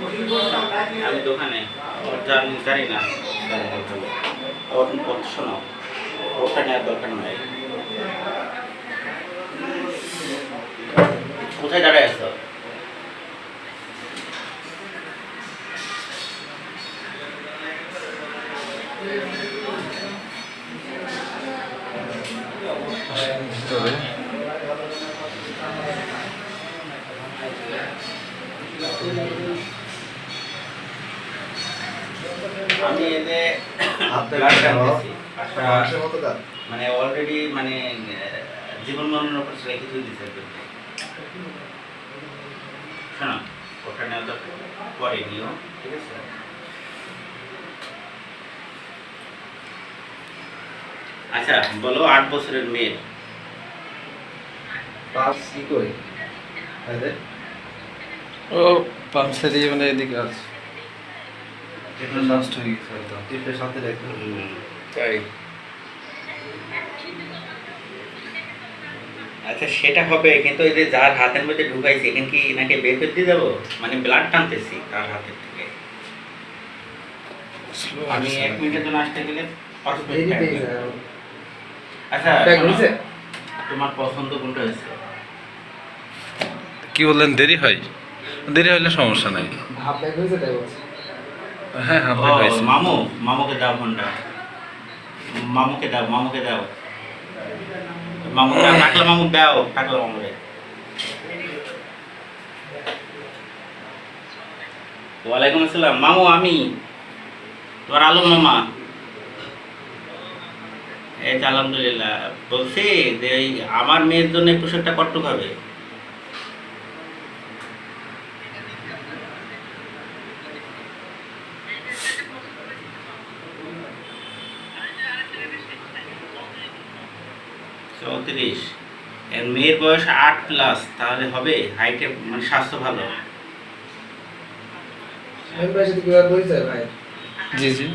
আমি দোকানে জানি না জানি। না ওখানে। ওর কথা শোনাও। ওটা নেওয়ার দরকার নাই। কোথায় দাঁড়ায় আছো? ভিতরে আমি এতে মানে অলরেডি মানে জীবন মরণের উপর শোনো ওটা নেওয়া দরকার পরে নিও ঠিক আছে? আচ্ছা বলো আট বছরের মেয়ে পাঁচ কি করে? ও পাম্পসারি মানে এদিকে আছে। নষ্ট হয়ে গেছে হয়তো সাথে রেখে। তাই। আচ্ছা সেটা হবে কিন্তু এই যে যার হাতের মধ্যে ঢুকাইছি এখানে কি নাকি বের করে দিয়ে যাব? মানে ব্লাড টানতেছি তার হাতের থেকে। আমি এক মিনিটের জন্য আসতে গেলে। আচ্ছা তোমার পছন্দ কোনটা হয়েছে? কি বললেন দেরি হয়? দেরি হলে সমস্যা নাই। হাফ ব্যাগ হয়েছে তাই বলছি। হ্যাঁ হ্যাঁ হয়েছে মামু মামুকে দাও ফোনটা। মামুকে দাও মামুকে দাও। মামুকে দাও টাকলা মামু দাও টাকলা ওয়ালাইকুম আসসালাম। মামু আমি তোমার আলম মামা। এই তো আলহামদুলিল্লাহ বলছি যে আমার মেয়ের জন্য পোশাকটা কট্টুক হবে। চৌত্রিশ। এর মেয়ের বয়স আট প্লাস তাহলে হবে হাইটে মানে স্বাস্থ্য ভালো। জি জি।